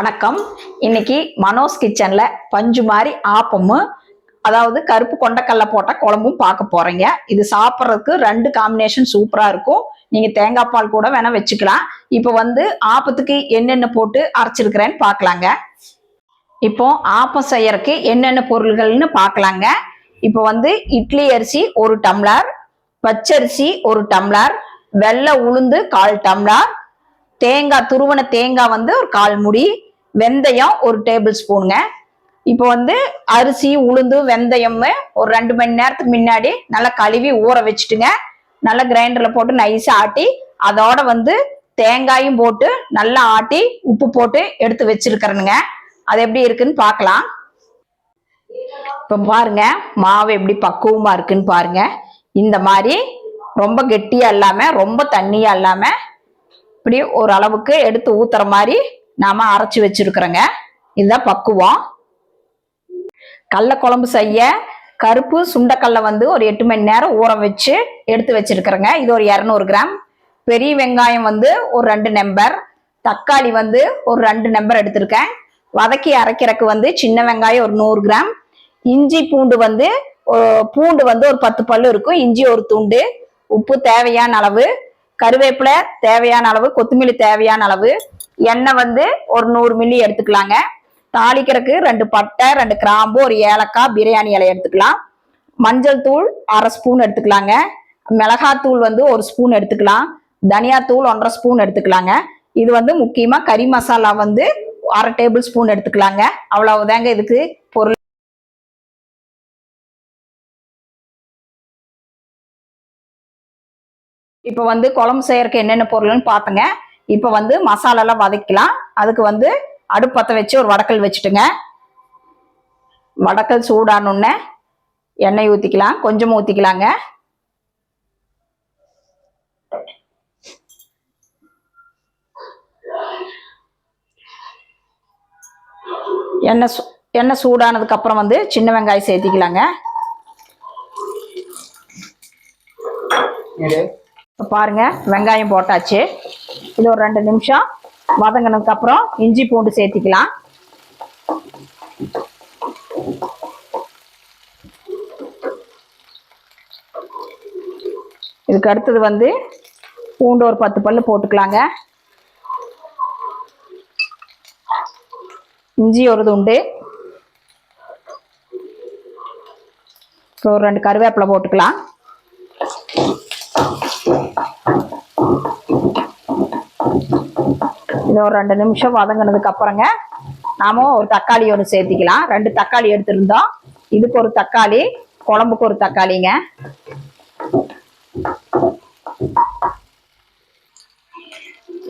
வணக்கம். இன்னைக்கு மனோஸ் கிச்சன்ல பஞ்சு மாதிரி ஆப்பமும் அதாவது கருப்பு கொண்டக்கல்ல போட்ட குழம்பும் பார்க்க போறீங்க. இது சாப்பிட்றதுக்கு ரெண்டு காம்பினேஷன் சூப்பரா இருக்கும். நீங்க தேங்காய் பால் கூட வேணா வச்சுக்கலாம். இப்போ வந்து ஆப்பத்துக்கு என்னென்ன போட்டு அரைச்சிருக்கிறேன்னு பார்க்கலாங்க. இப்போ ஆப்பம் செய்யறதுக்கு என்னென்ன பொருள்கள்னு பார்க்கலாங்க. இப்போ வந்து இட்லி அரிசி ஒரு டம்ளர் பச்சரிசி ஒரு டம்ளர் வெள்ளை உளுந்து கால் டம்ளர் தேங்காய் துருவன தேங்காய் வந்து ஒரு கால் முடி வெந்தயம் ஒரு டேபிள் ஸ்பூனுங்க இப்போ வந்து அரிசி உளுந்து வெந்தயம் ஒரு ரெண்டு மணி நேரத்துக்கு முன்னாடி நல்லா கழுவி ஊற வச்சுட்டுங்க. நல்லா கிரைண்டரில் போட்டு நைஸாக ஆட்டி அதோட வந்து தேங்காயும் போட்டு நல்லா ஆட்டி உப்பு போட்டு எடுத்து வச்சிருக்கிறேனுங்க. அது எப்படி இருக்குன்னு பார்க்கலாம். இப்போ பாருங்க மாவு எப்படி பக்குவமாக இருக்குன்னு பாருங்க. இந்த மாதிரி ரொம்ப கெட்டியாக இல்லாமல் ரொம்ப தண்ணியாக இல்லாமல் இப்படி ஒரு அளவுக்கு எடுத்து ஊத்துற மாதிரி நாம அரைச்சி வச்சிருக்கிறோங்க. இதுதான் பக்குவம். கடல குழம்பு செய்ய கருப்பு சுண்டக்கடலை வந்து ஒரு எட்டு மணி நேரம் ஊற வச்சு எடுத்து வச்சிருக்கிறேங்க. இது ஒரு இரநூறு கிராம். பெரிய வெங்காயம் வந்து ஒரு ரெண்டு நம்பர். தக்காளி வந்து ஒரு ரெண்டு நம்பர் எடுத்திருக்கேன். வதக்கி அரைக்கிறக்கு வந்து சின்ன வெங்காயம் ஒரு நூறு கிராம். இஞ்சி பூண்டு வந்து பூண்டு வந்து ஒரு பத்து பல்லு இருக்கும். இஞ்சி ஒரு துண்டு. உப்பு தேவையான அளவு கருவேப்பிலை தேவையான அளவு கொத்தமல்லி தேவையான அளவு எண்ணெய் வந்து ஒரு நூறு மில்லி எடுத்துக்கலாங்க. தாளிக்கிறதுக்கு ரெண்டு பட்டை ரெண்டு கிராம்பு ஒரு ஏலக்காய் பிரியாணி இலை எடுத்துக்கலாம். மஞ்சள் தூள் அரை ஸ்பூன் எடுத்துக்கலாங்க. மிளகாத்தூள் வந்து ஒரு ஸ்பூன் எடுத்துக்கலாம். தனியாத்தூள் ஒன்றரை ஸ்பூன் எடுத்துக்கலாங்க. இது வந்து முக்கியமாக கறி மசாலா வந்து அரை டேபிள் ஸ்பூன் எடுத்துக்கலாங்க. அவ்வளவுதாங்க இதுக்கு பொருள். இப்போ வந்து குழம்பு செய்யறதுக்கு என்னென்ன பொருள்னு பார்த்துங்க இப்போ வந்து மசாலாலாம் வதக்கலாம். அதுக்கு வந்து அடுப்பத்தை வச்சு ஒரு வடக்கல் வச்சுட்டுங்க. வடக்கல் சூடானோடனே எண்ணெய் ஊற்றிக்கலாம் கொஞ்சம் ஊற்றிக்கலாங்க எண்ணெய் சூ எண்ணெய் சூடானதுக்கப்புறம் வந்து சின்ன வெங்காயம் சேர்த்திக்கலாங்க. பாருங்க வெங்காயம் போட்டாச்சு. இது ஒரு ரெண்டு நிமிஷம். வதங்கினதுக்கு அப்புறம் இஞ்சி பூண்டு சேர்த்திக்கலாம். இதுக்கு அடுத்தது வந்து பூண்டு ஒரு பத்து பல்லு போட்டுக்கலாங்க. இஞ்சி ஒரு துண்டு. ஒரு ரெண்டு கருவேப்பிலை போட்டுக்கலாம். இது ஒரு ரெண்டு நிமிஷம் வதங்கினதுக்கு அப்புறங்க நாம ஒரு தக்காளி ஒன்று சேர்த்திக்கலாம். ரெண்டு தக்காளி எடுத்திருந்தோம். இதுக்கு ஒரு தக்காளி குழம்புக்கு ஒரு தக்காளிங்க.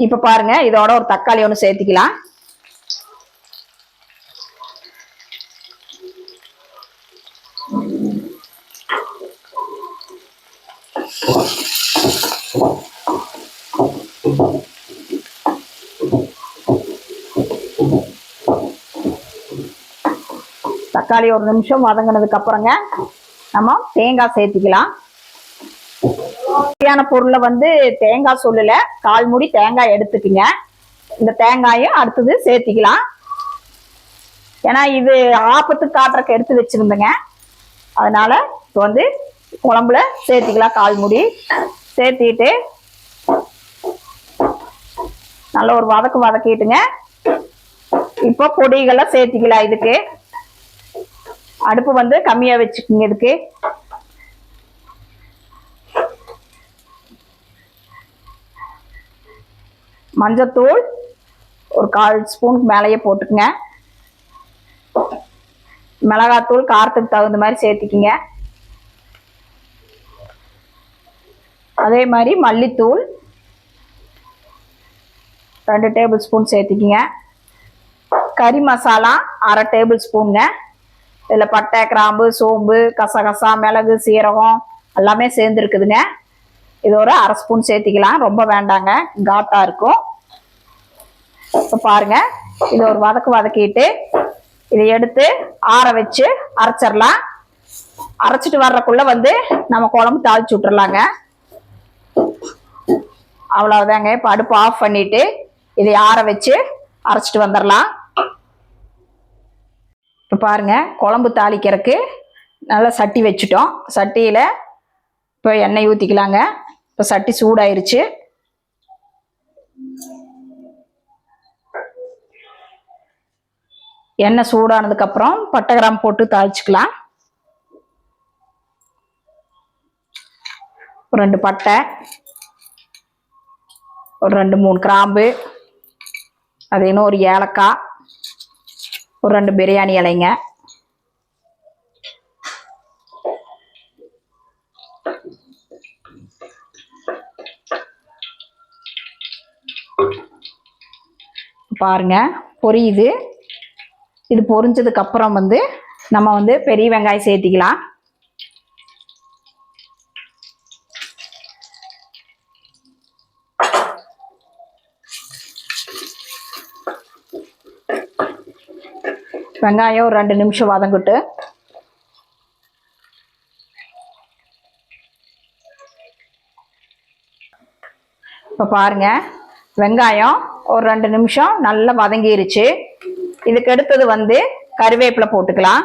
இப்ப பாருங்க இதோட ஒரு தக்காளி ஒன்று சேர்த்திக்கலாம். தக்காளி ஒரு நிமிஷம் வதங்கினதுக்கு அப்புறங்க நம்ம தேங்காய் சேர்த்திக்கலாம். தேவையான பொருளை வந்து தேங்காய் சொல்லல கால் மூடி தேங்காய் எடுத்துக்குங்க. இந்த தேங்காயும் அடுத்தது சேர்த்திக்கலாம். ஏன்னா இது ஆப்பத்துக்கு காட்டுறக்கு எடுத்து வச்சிருந்தேங்க. அதனால இப்போ வந்து குழம்புல சேர்த்திக்கலாம் கால் மூடி. சேர்த்திட்டு நல்ல ஒரு வதக்கு வதக்கிட்டுங்க. இப்போ பொடிகளை சேர்த்திக்கலாம் இதுக்கு. அடுப்பு வந்து கம்மியா வச்சுக்கோங்க இதுக்கு. மஞ்சத்தூள் ஒரு கால் ஸ்பூனுக்கு மேலேயே போட்டுக்குங்க. மிளகாத்தூள் காரத்துக்கு தகுந்த மாதிரி சேர்த்திக்கிங்க. அதே மாதிரி மல்லித்தூள் ரெண்டு டேபிள் ஸ்பூன் சேர்த்திக்கிங்க. கறி மசாலா அரை டேபிள் ஸ்பூனுங்க. இதில் பட்டை கிராம்பு சோம்பு கசகசா மிளகு சீரகம் எல்லாமே சேர்ந்துருக்குதுங்க. இது ஒரு அரை ஸ்பூன் சேர்த்திக்கலாம். ரொம்ப வேண்டாங்க. காட்டாக இருக்கும். இப்போ பாருங்க. இது ஒரு வதக்கு வதக்கிட்டு இதை எடுத்து ஆற வச்சு அரைச்சிடலாம். அரைச்சிட்டு வர்றக்குள்ள வந்து நம்ம குழம்பு தாளிச்சு விட்டுறலாங்க. அவ்வளோதாங்க இப்போ அடுப்பு ஆஃப் பண்ணிவிட்டு இதை ஆற வச்சு அரைச்சிட்டு வந்துடலாம். இப்போ பாருங்கள் குழம்பு தாளிக்கிறதுக்கு நல்லா சட்டி வச்சுட்டோம். சட்டியில் இப்போ எண்ணெய் ஊற்றிக்கலாங்க இப்போ சட்டி சூடாயிருச்சு. எண்ணெய் சூடானதுக்கப்புறம் பட்டை கிராம் போட்டு தாளிச்சுக்கலாம். ஒரு ரெண்டு பட்டை ஒரு ரெண்டு மூணு கிராம்பு அது இன்னும் ஒரு ஏலக்காய். ஒரு ரெண்டு பிரியாணி இலைங்க. பாருங்க பொரியுது. இது பொரிஞ்சதுக்கு அப்புறம் வந்து நம்ம வந்து பெரிய வெங்காயம் சேர்த்திக்கலாம். வெங்காயம் ஒரு ரெண்டு நிமிஷம் வதங்கிட்டு. இப்போ பாருங்கள் வெங்காயம் ஒரு ரெண்டு நிமிஷம் நல்லா வதங்கிருச்சு. இதுக்கு அடுத்தது வந்து கருவேப்பிலை போட்டுக்கலாம்.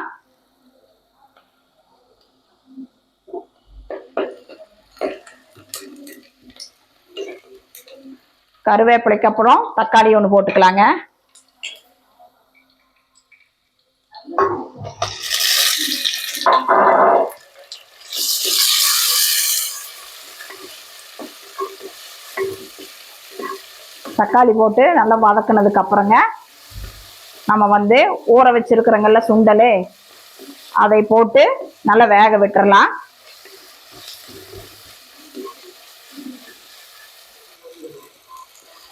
கருவேப்பிலைக்கு அப்புறம் தக்காளி ஒன்று போட்டுக்கலாங்க. தக்காளி போட்டு நல்லா வதக்குனதுக்கு அப்புறங்க நம்ம வந்து ஊற வச்சிருக்கிறோங்கல்ல சுண்டல் அதை போட்டு நல்லா வேக விட்டுறலாம்.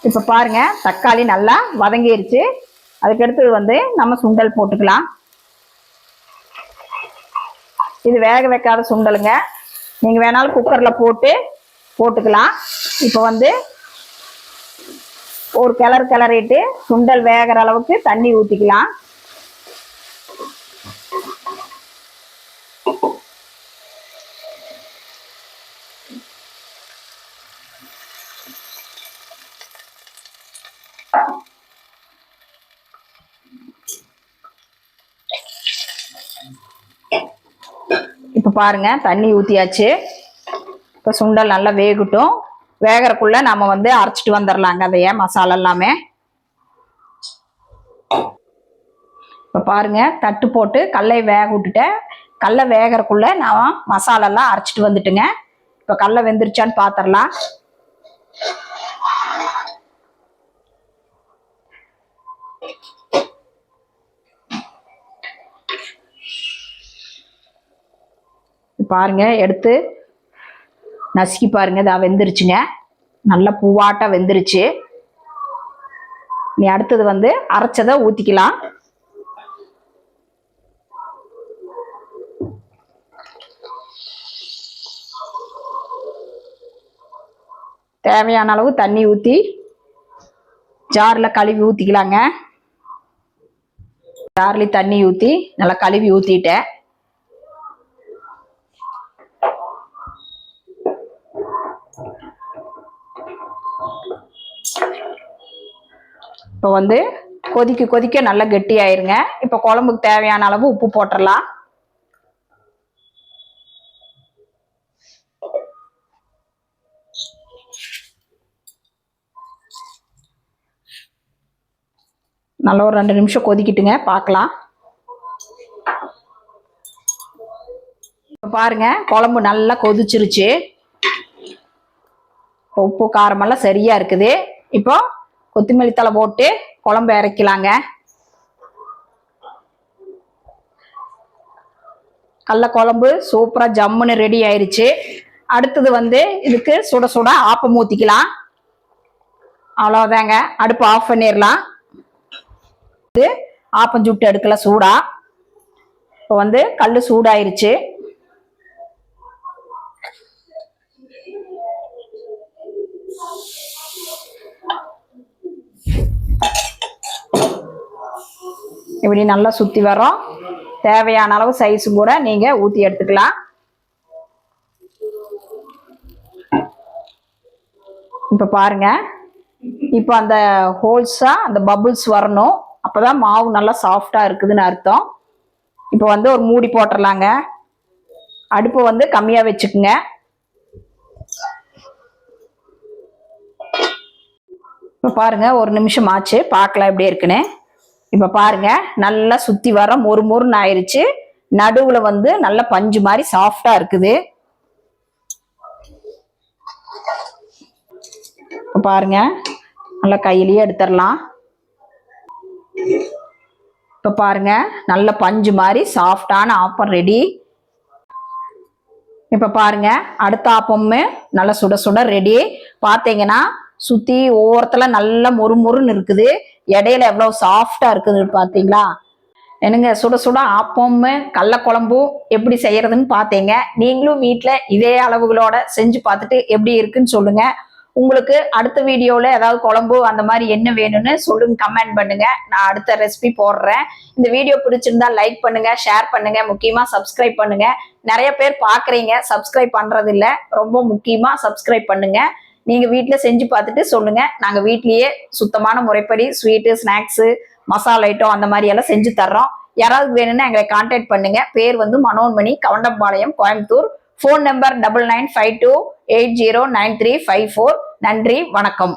இப்போ பாருங்க தக்காளி நல்லா வதங்கிருச்சு. அதுக்கடுத்து வந்து நம்ம சுண்டல் போட்டுக்கலாம். இது வேக வைக்காத சுண்டலுங்க. நீங்கள் வேணாலும் குக்கரில் போட்டு போட்டுக்கலாம். இப்போ வந்து ஒரு கிளறு கிளறிட்டு சுண்டல் வேகிற அளவுக்கு தண்ணி ஊற்றிக்கலாம் இப்போ பாருங்க தண்ணி ஊற்றியாச்சு இப்போ சுண்டல் நல்லா வேகட்டும். வேகறக்குள்ள நம்ம வந்து அரைச்சிட்டு வந்துடலாங்க அதைய மசாலா எல்லாமே. இப்போ பாருங்க தட்டு போட்டு கடலை வேக விட்டுட்டேன். கடலை வேகறக்குள்ள நான் மசாலெல்லாம் அரைச்சிட்டு வந்துட்டுங்க. இப்போ கடலை வெந்துருச்சான்னு பார்த்துடலாம் பாருங்க எடுத்து நசுக்கி பாருங்க இதா வெந்துருச்சுங்க. நல்ல பூவாட்டாக வெந்துருச்சு. நீ அடுத்தது வந்து அரைச்சதை ஊத்திக்கலாம். தேவையான அளவு தண்ணி ஊற்றி ஜாரில் கழுவி ஊற்றிக்கலாங்க ஜார்லேயும் தண்ணி ஊற்றி நல்லா கழுவி ஊற்றிட்டேன் இப்போ வந்து கொதிக்க கொதிக்க நல்லா கெட்டியாயிருங்க. இப்போ குழம்புக்கு தேவையான அளவு உப்பு போட்டுடலாம் நல்லா ஒரு ரெண்டு நிமிஷம் கொதிக்கிட்டுங்க பார்க்கலாம் இப்போ பாருங்க குழம்பு நல்லா கொதிச்சிருச்சு. உப்பு காரமெல்லாம் சரியா இருக்குது. இப்போ கொத்தமல்லி தழை போட்டு குழம்பு இறக்கலாங்க கடல குழம்பு சூப்பரா ஜம்முன்னு ரெடி ஆயிருச்சு. அடுத்தது வந்து இதுக்கு சுட சுட ஆப்பம் ஊத்திக்கலாம். அவ்வளோதாங்க அடுப்பு ஆஃப் பண்ணிடலாம். இது ஆப்பம் சுட்டு எடுக்கல சூடா. இப்போ வந்து கல் சூடாயிருச்சு. இப்படி நல்லா சுத்தி வரோம் தேவையான அளவு சைஸ் கூட நீங்க ஊத்தி எடுத்துக்கலாம். இப்ப பாருங்க. இப்போ அந்த ஹோல்ஸா அந்த பபுள்ஸ் வரணும். அப்பதான் மாவு நல்லா சாஃப்டா இருக்குதுன்னு அர்த்தம். இப்போ வந்து ஒரு மூடி போட்டுடலாங்க அடுப்பு வந்து கம்மியா வச்சுக்குங்க. இப்போ பாருங்க ஒரு நிமிஷம் ஆச்சு. பார்க்கலாம் எப்படி இருக்குன்னு. இப்போ பாருங்க நல்லா சுத்தி வர மொறு மொறுன்னு ஆயிருச்சு. நடுவுல வந்து நல்ல பஞ்சு மாதிரி சாஃப்டா இருக்குது. இப்போ பாருங்க நல்லா கையிலேயே எடுத்துடலாம். இப்போ பாருங்க நல்ல பஞ்சு மாதிரி சாஃப்டான ஆப்பம் ரெடி இப்போ பாருங்க அடுத்த ஆப்பமுமே நல்லா சுட சுட ரெடி பார்த்தீங்கன்னா சுத்தி ஓரத்துல மொறு மொறுன்னு இருக்குது. இடையில எவ்வளவு சாஃப்டா இருக்குது பாத்தீங்களா? என்னங்க சுட சுட ஆப்பமும் கடல குழம்பும் எப்படி செய்யறதுன்னு பார்த்தீங்க நீங்களும் வீட்டில் இதே அளவுகளோட செஞ்சு பார்த்துட்டு எப்படி இருக்குன்னு சொல்லுங்க. உங்களுக்கு அடுத்த வீடியோவில் ஏதாவது குழம்பு அந்த மாதிரி என்ன வேணும்னு சொல்லுங்க கமெண்ட் பண்ணுங்க. நான் அடுத்த ரெசிபி போடுறேன். இந்த வீடியோ பிடிச்சிருந்தா லைக் பண்ணுங்க ஷேர் பண்ணுங்க முக்கியமாக சப்ஸ்கிரைப் பண்ணுங்க. நிறைய பேர் பார்க்குறீங்க சப்ஸ்கிரைப் பண்ணுறதில்ல ரொம்ப முக்கியமாக சப்ஸ்கிரைப் பண்ணுங்க. நீங்க வீட்டில் செஞ்சு பார்த்துட்டு சொல்லுங்க. நாங்க வீட்லயே சுத்தமான முறைப்படி ஸ்வீட்டு ஸ்நாக்ஸு மசாலா ஐட்டம் அந்த மாதிரி எல்லாம் செஞ்சு தர்றோம். யாராவது வேணும்னா எங்களை கான்டாக்ட் பண்ணுங்க. பேர் வந்து Manonmani Kavundampalayam Coimbatore. Phone number double nine five two eight zero nine three five four நன்றி வணக்கம்.